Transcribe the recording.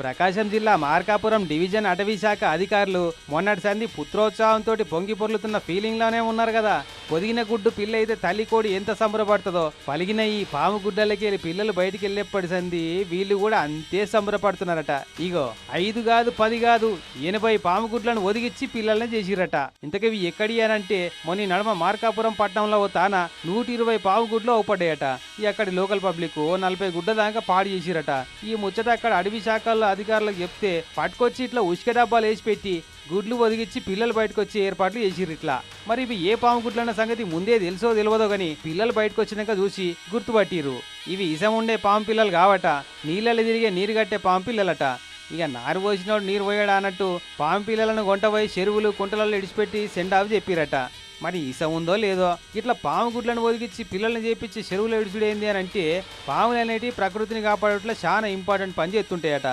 ప్రకాశం జిల్లా మార్కాపురం డివిజన్ అటవీ శాఖ అధికారులు మొన్నటి సంధి పుత్రోత్సాహంతో పొంగి పొర్లుతున్న ఫీలింగ్లోనే ఉన్నారు కదా. పొదిగిన గుడ్డు పిల్ల అయితే తల్లి కోడి ఎంత సంబరపడుతుందో. పలిగిన ఈ పాము గుడ్డలకి వెళ్ళి పిల్లలు బయటికి వెళ్ళేప్పటి సంది వీళ్ళు కూడా అంతే సంబరపడుతున్నారట. ఇగో ఐదు కాదు పది కాదు ఎనభై పాము గుడ్లను ఒదిగిచ్చి పిల్లల్ని చేసిరట. ఇంతకవి ఎక్కడి అనంటే మొన్న నడమ మార్కాపురం పట్టణంలో ఓ తాన నూట ఇరవై పాము గుడ్లు అవుపడ్డాయట. ఈ అక్కడి లోకల్ పబ్లిక్ ఓ నలభై గుడ్డ దాకా పాడు చేసిరట. ఈ ముచ్చట అక్కడ అడవి శాఖల్లో అధికారులకు చెప్తే పట్టుకొచ్చి ఇట్లా ఉసుక డబ్బాలు వేసి పెట్టి గుడ్లు ఒదిగిచ్చి పిల్లలు బయటకు వచ్చే ఏర్పాట్లు చేసిర్రు ఇట్లా. మరి ఇవి ఏ పాము గుడ్లన్న సంగతి ముందే తెలుసో తెలియదో గాని పిల్లలు బయటకు వచ్చినాక చూసి గుర్తుపట్టిరు ఇవి ఇసం ఉండే పాము పిల్లలు కావట నీళ్ళలో తిరిగే నీరు కట్టే పాము పిల్లలట. ఇక నారు పోసినోడు నీరు పోయాడా అన్నట్టు పాము పిల్లలను గొంటపోయి చెరువులు కుంటలలో ఇడిచిపెట్టి సెండావి చెప్పిరట. మరి ఇస ఉందో లేదో ఇట్లా పాము గుడ్లను ఒదిగించి పిల్లల్ని చేపించి చెరువులు ఇడిచుడేంది అని అంటే పాములు అనేటివి ప్రకృతిని కాపాడట్లో చాలా ఇంపార్టెంట్ పని చేస్తుంటాయట.